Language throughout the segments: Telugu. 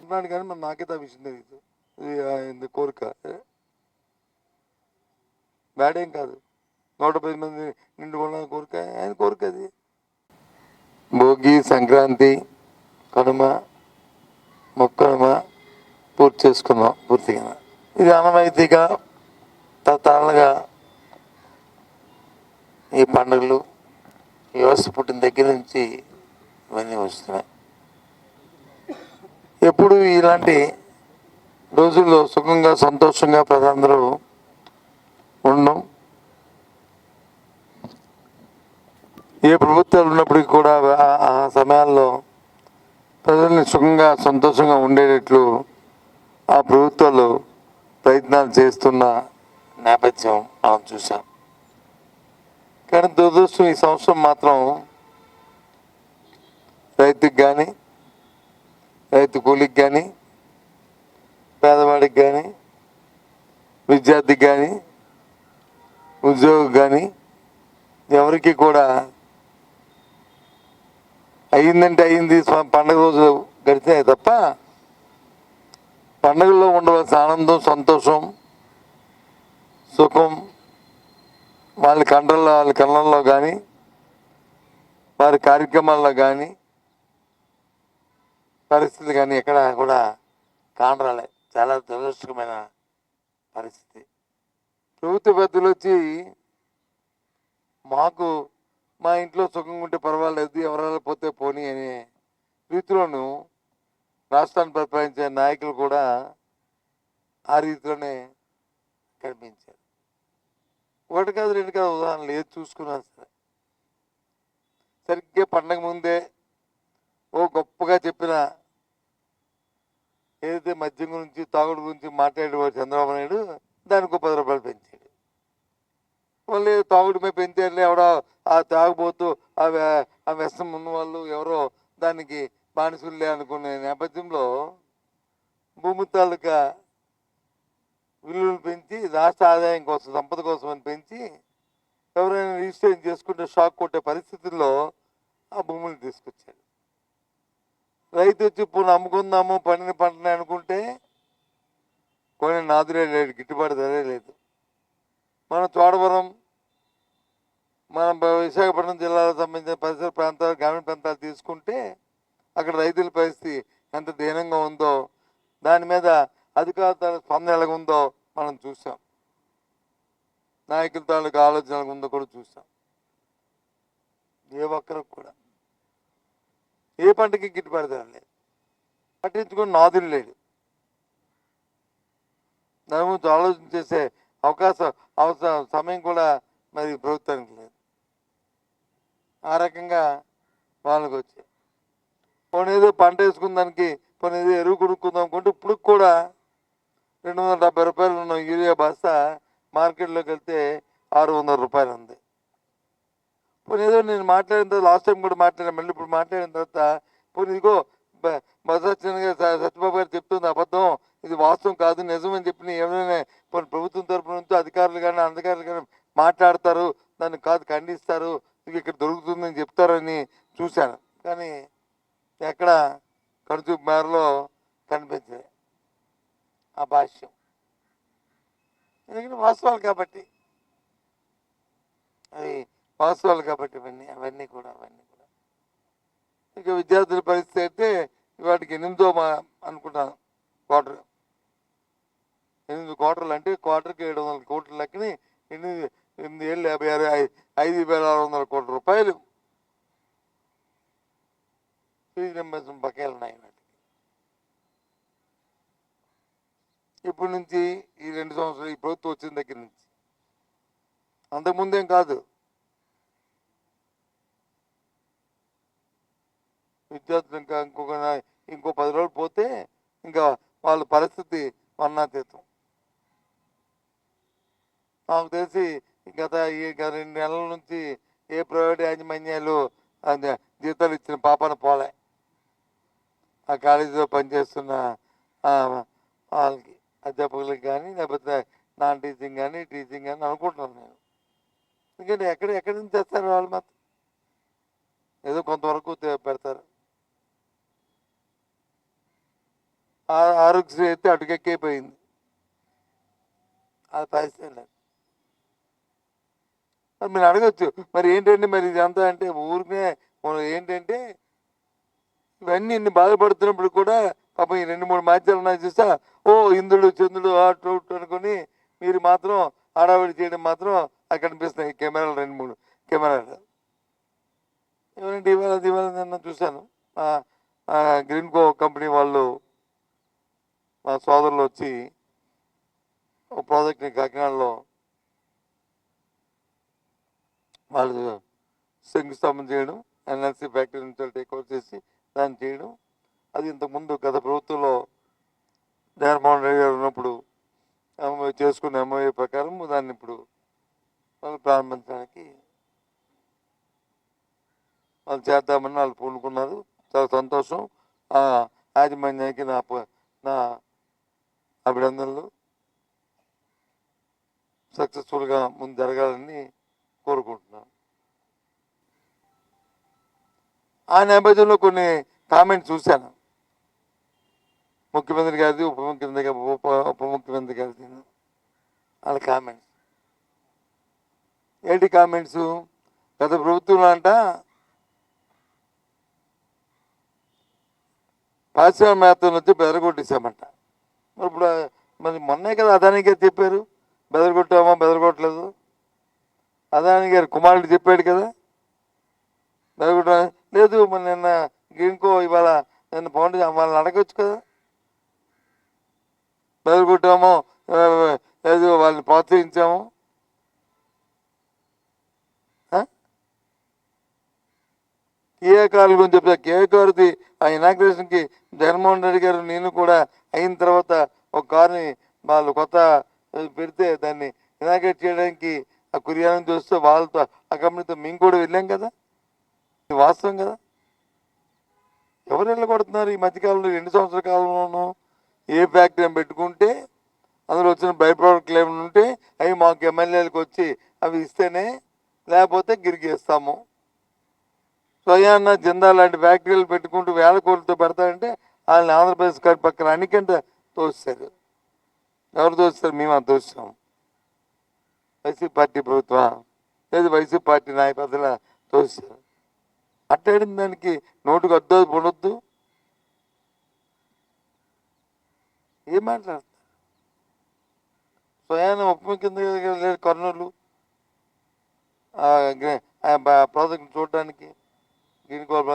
ఉన్నాడు కానీ మరి నాకే ఆ విషయం తెలియదు ఇది ఆయన కోరిక? బ్యాడ్ ఏం కాదు. నూట పది మంది నిండు కోరిక ఆయన కోరిక అది. భోగి సంక్రాంతి కనుమ మొక్కనుమ పూర్తి చేసుకున్నాం పూర్తిగా. ఇది అనవైతిగా తరతరాలుగా ఈ పండుగలు ఈ వ్యవస్థ పుట్టిన దగ్గర నుంచి ఇవన్నీ వస్తున్నాయి ఎప్పుడు ఇలాంటి రోజుల్లో సుఖంగా సంతోషంగా ప్రజలందరూ ఉండడం ఏ ప్రభుత్వాలు ఉన్నప్పటికీ కూడా ఆ- సమయాల్లో ప్రజల్ని సుఖంగా సంతోషంగా ఉండేటట్లు ఆ ప్రభుత్వాలు ప్రయత్నాలు చేస్తున్న నేపథ్యం మనం చూసాం కానీ దురదృష్టం ఈ సంవత్సరం మాత్రం రైతుకి కానీ రైతు కూలికి కానీ పేదవాడికి కానీ విద్యార్థికి కానీ ఉద్యోగి కానీ ఎవరికి కూడా అయ్యిందంటే అయ్యింది పండగ రోజు గడిచినాయి తప్ప పండుగల్లో ఉండవలసిన ఆనందం సంతోషం సుఖం వాళ్ళ కండల్లో వాళ్ళ కళ్ళల్లో కానీ వారి కార్యక్రమాల్లో కానీ పరిస్థితి కానీ ఎక్కడ కూడా కానరాలే చాలా దురదృష్టకమైన పరిస్థితి. ప్రభుత్వ పెద్దలు వచ్చి మాకు మా ఇంట్లో సుఖంగా ఉంటే పర్వాలేదు ఎవరైనా పోతే పోనీ అనే రీతిలోను రాష్ట్రాన్ని పరిపాలించే నాయకులు కూడా ఆ రీతిలోనే కనిపించారు. ఒకటి కాదు రెండు కాదు ఉదాహరణలు ఏది చూసుకున్నా సరే. సరిగ్గా పండగ ముందే ఓ గొప్పగా చెప్పిన ఏదైతే మద్యం గురించి తాగుడు గురించి మాట్లాడేవాడు చంద్రబాబు నాయుడు దానికి పది రూపాయలు పెంచాడు. మళ్ళీ తాగుడు మీద పెంచాడు ఎవడో ఆ తాగుబోతూ ఆ వ్య- ఆ వ్యసనం ఉన్న వాళ్ళు ఎవరో దానికి బానిసులే అనుకునే నేపథ్యంలో భూమి తాలూకా విలువలు పెంచి రాష్ట్ర ఆదాయం కోసం సంపద కోసం అని పెంచి ఎవరైనా రిజిస్ట్రేషన్ చేసుకుంటే షాక్ కొట్టే పరిస్థితుల్లో ఆ భూములు తీసుకొచ్చాడు. రైతు వచ్చి ఇప్పుడు అమ్ముకుందాము పండిన పంటని అనుకుంటే కొన్ని నాదురే లేడు గిట్టుబాటు ధరే లేదు. మన చోడవరం మన విశాఖపట్నం జిల్లాలకు సంబంధించిన పరిసర ప్రాంతాలు గ్రామీణ ప్రాంతాలు తీసుకుంటే అక్కడ రైతుల పరిస్థితి ఎంత దీనంగా ఉందో దాని మీద అధికారుల స్పందన ఎలాగుందో మనం చూసాం. నాయకుల తాలూకు ఆలోచన ఎలాగ ఉందో కూడా చూసాం. ఏ ఒక్కరికి కూడా. ఏ పంటకి గిట్టుబాటు ధర లేదు పట్టించుకుని నాదులు లేడు. దాని గురించి ఆలోచన చేసే అవకాశం అవసరం సమయం కూడా మరి ప్రభుత్వానికి లేదు. ఆ రకంగా వాళ్ళకి వచ్చాయి పోనీ పంట వేసుకున్న దానికి పోనీ ఎరువు కొనుక్కుందాం అనుకుంటే ఇప్పుడు కూడా రెండు వందల డెబ్బై రూపాయలు ఉన్న యూరియా బస్తా మార్కెట్లోకి వెళ్తే ఆరు వందల రూపాయలు ఉంది పోనీ ఏదో నేను మాట్లాడిన తర్వాత లాస్ట్ టైం కూడా మాట్లాడాను మళ్ళీ ఇప్పుడు మాట్లాడిన తర్వాత పోనీ ఇదిగో బ- గారు సత్యబాబు గారు చెప్తుంది అబద్ధం ఇది వాస్తవం కాదు నిజమని చెప్పిన ఏమైనా పోనీ ప్రభుత్వం తరపు నుంచి అధికారులు కానీ అధికారులు కానీ మాట్లాడతారు దాన్ని కాదు ఖండిస్తారు ఇది ఇక్కడ దొరుకుతుందని చెప్తారని చూశాను కానీ ఎక్కడ కడుచు మేరలో కనిపించలేదు ఆ భాష్యం ఎందుకంటే వాస్తవాలు కాబట్టి అవి వాస్తవాలు కాబట్టి ఇవన్నీ అవన్నీ కూడా అవన్నీ కూడా. ఇక విద్యార్థుల పరిస్థితి అయితే వాటికి ఎనిమిదో మా అనుకుంటాను క్వార్టర్. ఎనిమిది క్వార్టర్లు అంటే క్వార్టర్కి ఏడు వందల కోట్ల లెక్కని ఎనిమిది ఎనిమిది ఏళ్ళు యాభై ఆరు ఐ- ఐదు వేల ఆరు వందల కోట్ల రూపాయలు. ఫీజు రింబర్స్మెంట్ బకాయిలు ఉన్నాయి వాటికి. ఇప్పటి నుంచి ఈ రెండు సంవత్సరాలు ఈ ప్రభుత్వం వచ్చిన దగ్గర నుంచి. అంతకుముందేం కాదు. విద్యార్థులు ఇంకా ఇంకొక ఇంకో పది రోజులు పోతే ఇంకా వాళ్ళ పరిస్థితి వర్ణాతీతం నాకు తెలిసి గత ఈ రెండు నెలల నుంచి ఏ ప్రైవేట్ యాజమాన్యాలు అది జీతాలు ఇచ్చిన పాపన పోలే. ఆ కాలేజీలో పనిచేస్తున్న వాళ్ళకి అధ్యాపకులకు కానీ లేకపోతే నాన్ టీచింగ్ కానీ టీచింగ్ కానీ అనుకుంటున్నాను నేను. ఎందుకంటే ఎక్కడ ఎక్కడి నుంచి తెస్తారు వాళ్ళు మాత్రం? ఏదో కొంతవరకు పెడతారు. ఆరోగ్యశ్రీ అయితే అటుకెక్కిపోయింది. అది పరిస్థితి లేదు. మీరు అడగచ్చు మరి ఏంటంటే మరి ఇదంతా అంటే ఊరికే మనం ఏంటంటే ఇవన్నీ ఇన్ని బాధపడుతున్నప్పుడు కూడా పాపం ఈ రెండు మూడు మాధ్యాలు ఉన్నాయి చూసా ఓ ఇంద్రుడు చంద్రుడు అటు ఇటు అనుకుని మీరు మాత్రం హడావిడి చేయడం మాత్రం అక్కడ కనిపిస్తున్నాయి కెమెరాలు రెండు మూడు కెమెరాలు. ఏమంటే ఇవాళ ఇవాళ నిన్న చూశాను. గ్రీన్కో కంపెనీ వాళ్ళు మా సోదరులు వచ్చి ఒక ప్రాజెక్ట్ని కాకినాడలో వాళ్ళు శంకుస్థాపన చేయడం ఎన్ఎల్సీ ఫ్యాక్టరీ నుంచి టేక్ ఓవర్ చేసి దాన్ని చేయడం. అది ఇంతకుముందు గత ప్రభుత్వంలో జగన్మోహన్ రెడ్డి గారు ఉన్నప్పుడు ఎంఓ చేసుకున్న ఎంఓఏ ప్రకారం దాన్ని ఇప్పుడు వాళ్ళు ప్రారంభించడానికి వాళ్ళు చేద్దామని వాళ్ళు పూనుకున్నారు. చాలా సంతోషం. ఆ యాజమాన్యానికి నా నా అభినందనలు. సక్సెస్ఫుల్గా ముందు జరగాలని కోరుకుంటున్నాను. ఆ నేపథ్యంలో కొన్ని కామెంట్స్ చూశాను. ముఖ్యమంత్రి గారిది ఉప ముఖ్యమంత్రి ఉప ఉప ముఖ్యమంత్రి గారిది. వాళ్ళ కామెంట్స్. ఏంటి కామెంట్స్? గత ప్రభుత్వంలో అంట పారిశ్రామికవేత్తలు వచ్చి బెదరగొట్టేశామంట. ఇప్పుడు మరి మొన్నే కదా అదానికి గారు చెప్పారు బెదరగొట్టామా బెదరగొట్టలేదు. అదాని గారు కుమారుడు చెప్పాడు కదా బెదరగొట్ట లేదు మరి నిన్న ఇంకో ఇవాళ నిన్న పవన్ వాళ్ళని అడగచ్చు కదా. బెదరగొట్టామో లేదు వాళ్ళని ప్రోత్సహించాము ఆ? ఏ కాలు గురించి చెప్తా కియా ఆ ఇనాగ్రేషన్కి జగన్మోహన్ రెడ్డి గారు నేను కూడా అయిన తర్వాత ఒక కారుని వాళ్ళు కొత్త పెడితే దాన్ని ఇనాగ్రేట్ చేయడానికి ఆ కురియాలను చూస్తే వాళ్ళతో ఆ కంపెనీతో మేము కూడా వెళ్ళాం కదా? ఇది వాస్తవం కదా? ఎవరు వెళ్ళగొడుతున్నారు ఈ మధ్యకాలంలో? రెండు సంవత్సరాల కాలంలోనూ ఏ ఫ్యాక్టరీ పెట్టుకుంటే అందులో వచ్చిన బై ప్రోడక్ట్లు ఏమైనా ఉంటే అవి మాకు ఎమ్మెల్యేలకు వచ్చి అవి ఇస్తేనే లేకపోతే గిరిగేస్తాము. స్వయాన్న జిందా లాంటి ఫ్యాక్టరీలు పెట్టుకుంటూ వేల కోట్లతో పెడతారంటే వాళ్ళని ఆంధ్రప్రదేశ్ గారి పక్కన అన్నికంటే తోస్తారు ఎవరు తోస్తారు? మేము అది తోస్తాం. వైసీపీ పార్టీ ప్రభుత్వం. లేదు వైసీపీ పార్టీ నాయకుల తోస్తారు. అట్టాడిన దానికి నోటుకు అద్దు పొడొద్దు. ఏం మాట్లాడతారు? స్వయాన ఉప కింద కర్నూలు. ప్రాజెక్ట్ చూడడానికి. గ్రీన్ కోల్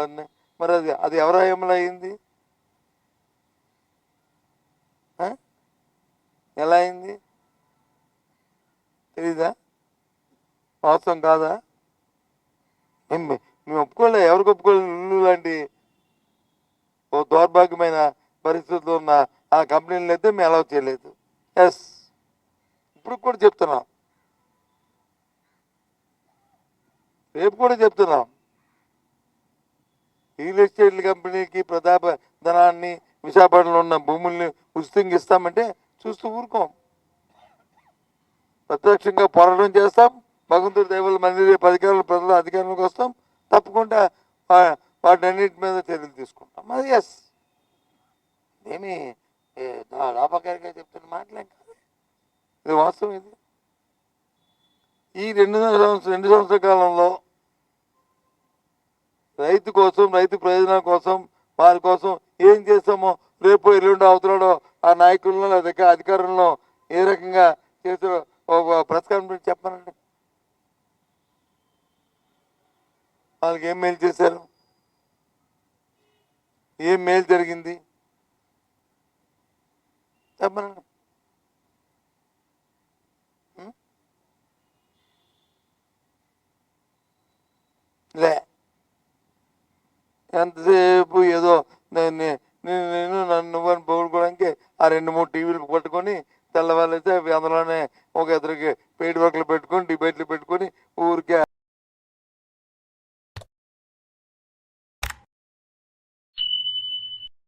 మరి అది అది ఎవరి హయాంలో అయింది? ఎలా అయింది? తెలీదా? వాస్తవం కాదా? మేము ఒప్పుకోలే ఎవరికి ఒప్పుకోలేదు? లాంటి ఓ దౌర్భాగ్యమైన పరిస్థితుల్లో ఉన్న ఆ కంపెనీలను అయితే మేము అలౌ చేయలేదు. ఎస్ ఇప్పుడు కూడా చెప్తున్నాం. రేపు కూడా చెప్తున్నాం. రియల్ ఎస్టేట్ కంపెనీకి ప్రతాప ధనాన్ని విశాఖపట్నంలో ఉన్న భూముల్ని ఉచితంగా ఇస్తామంటే చూస్తూ ఊరుకోం. ప్రత్యక్షంగా పోరాటం చేస్తాం. భగవంతుడి దేవుల మంది అధికారులు ప్రజలు అధికారంలోకి వస్తాం. తప్పకుండా వా- వాటన్నిటి మీద చర్యలు తీసుకుంటాం. అది ఎస్ ఏమి లాభకారిగా చెప్తున్న మాటలేం కాదు. ఇది వాస్తవం ఇది. ఈ రెండు సంవత్సరం రెండు సంవత్సరాల కాలంలో రైతు కోసం రైతు ప్రయోజనాల కోసం వారి కోసం ఏం చేస్తామో రేపు ఎల్లుండి అవుతున్నాడో ఆ నాయకుల్లో లేదా అధికారంలో ఏ రకంగా చేస్తారో ఒక ప్రెస్ కాన్ఫరెన్స్ చెప్పానండి వాళ్ళకి ఏం మేలు చేశారు? ఏం మేలు జరిగింది? చెప్పనండి లే. ఎంతసేపు ఏదో నేను నన్ను నువ్వని పొగుడుకోవడానికి ఆ రెండు మూడు టీవీలు పట్టుకొని తెల్లవాళ్ళైతే అయితే అందులోనే ఒక ఇద్దరికి